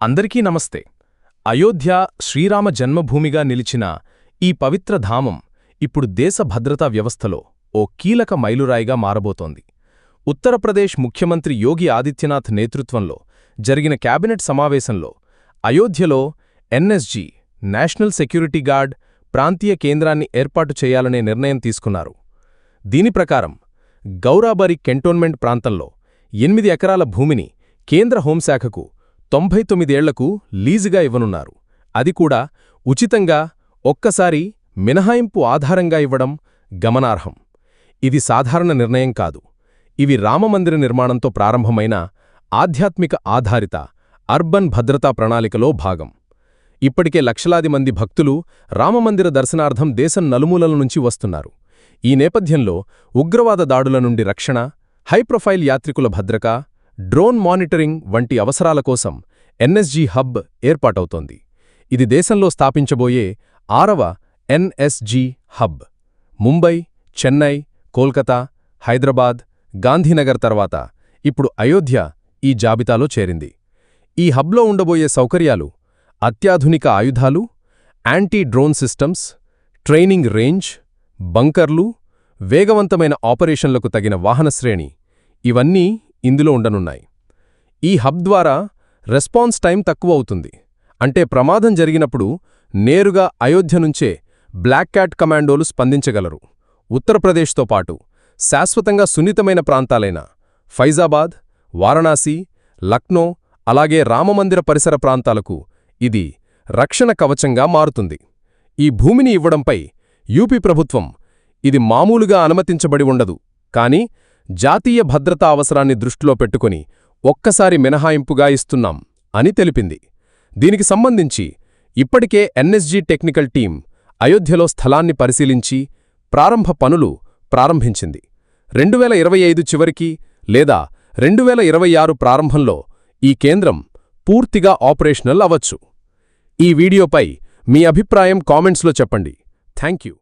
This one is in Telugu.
అందరికీ నమస్తే. అయోధ్య శ్రీరామ జన్మభూమిగా నిలిచిన ఈ పవిత్ర ధామం ఇప్పుడు దేశ భద్రతా వ్యవస్థలో ఓ కీలక మైలురాయిగా మారబోతోంది. ఉత్తరప్రదేశ్ ముఖ్యమంత్రి యోగి ఆదిత్యనాథ్ నేతృత్వంలో జరిగిన కేబినెట్ సమావేశంలో అయోధ్యలో ఎన్ఎస్జీ నేషనల్ సెక్యూరిటీ గార్డ్ ప్రాంతీయ కేంద్రాన్ని ఏర్పాటు చేయాలనే నిర్ణయం తీసుకున్నారు. దీని ప్రకారం గౌరాబరి కెంటోన్మెంట్ ప్రాంతంలో ఎనిమిది ఎకరాల భూమిని కేంద్ర హోంశాఖకు తొంభై తొమ్మిదేళ్ళకు లీజుగా ఇవ్వనున్నారు. అది కూడా ఉచితంగా ఒక్కసారి మినహాయింపు ఆధారంగా ఇవ్వడం గమనార్హం. ఇది సాధారణ నిర్ణయం కాదు. ఇవి రామమందిర నిర్మాణంతో ప్రారంభమైన ఆధ్యాత్మిక ఆధారిత అర్బన్ భద్రతా ప్రణాళికలో భాగం. ఇప్పటికే లక్షలాది మంది భక్తులు రామమందిర దర్శనార్థం దేశం నలుమూలల నుంచి వస్తున్నారు. ఈ నేపథ్యంలో ఉగ్రవాద దాడుల నుండి రక్షణ హైప్రొఫైల్ యాత్రికుల భద్రక డ్రోన్ మానిటరింగ్ వంటి అవసరాల కోసం ఎన్ఎస్జీ హబ్ ఏర్పాటవుతోంది. ఇది దేశంలో స్థాపించబోయే ఆరవ ఎన్ఎస్జీ హబ్. ముంబై చెన్నై కోల్కతా హైదరాబాద్ గాంధీనగర్ తర్వాత ఇప్పుడు అయోధ్య ఈ జాబితాలో చేరింది. ఈ హబ్లో ఉండబోయే సౌకర్యాలు అత్యాధునిక ఆయుధాలు anti drone systems training range బంకర్లు వేగవంతమైన ఆపరేషన్లకు తగిన వాహన శ్రేణి ఇవన్నీ ఇందులో ఉండనున్నాయి. ఈ హబ్ ద్వారా రెస్పాన్స్ టైం తక్కువ అవుతుంది అంటే ప్రమాదం జరిగినప్పుడు నేరుగా అయోధ్య నుంచే బ్లాక్ క్యాట్ కమాండోలు స్పందించగలరు. ఉత్తరప్రదేశ్తో పాటు శాశ్వతంగా సున్నితమైన ప్రాంతాలైన ఫైజాబాద్ వారణాసి లక్నో అలాగే రామమందిర పరిసర ప్రాంతాలకు ఇది రక్షణ కవచంగా మారుతుంది. ఈ భూమిని ఇవ్వడంపై యూపీ ప్రభుత్వం ఇది మామూలుగా అనుమతించబడి ఉండదు. కాని జాతీయ భద్రతా అవసరాన్ని దృష్టిలో పెట్టుకుని ఒక్కసారి మినహాయింపుగా ఇస్తున్నాం అని తెలిపింది. దీనికి సంబంధించి ఇప్పటికే ఎన్ఎస్జీ టెక్నికల్ టీం అయోధ్యలో స్థలాన్ని పరిశీలించి ప్రారంభ పనులు ప్రారంభించింది. రెండువేల ఇరవై ఐదు చివరికి లేదా రెండువేల ఇరవై ఆరు ప్రారంభంలో ఈ కేంద్రం పూర్తిగా ఆపరేషనల్ అవ్వచ్చు. ఈ వీడియోపై మీ అభిప్రాయం కామెంట్స్లో చెప్పండి. Thank you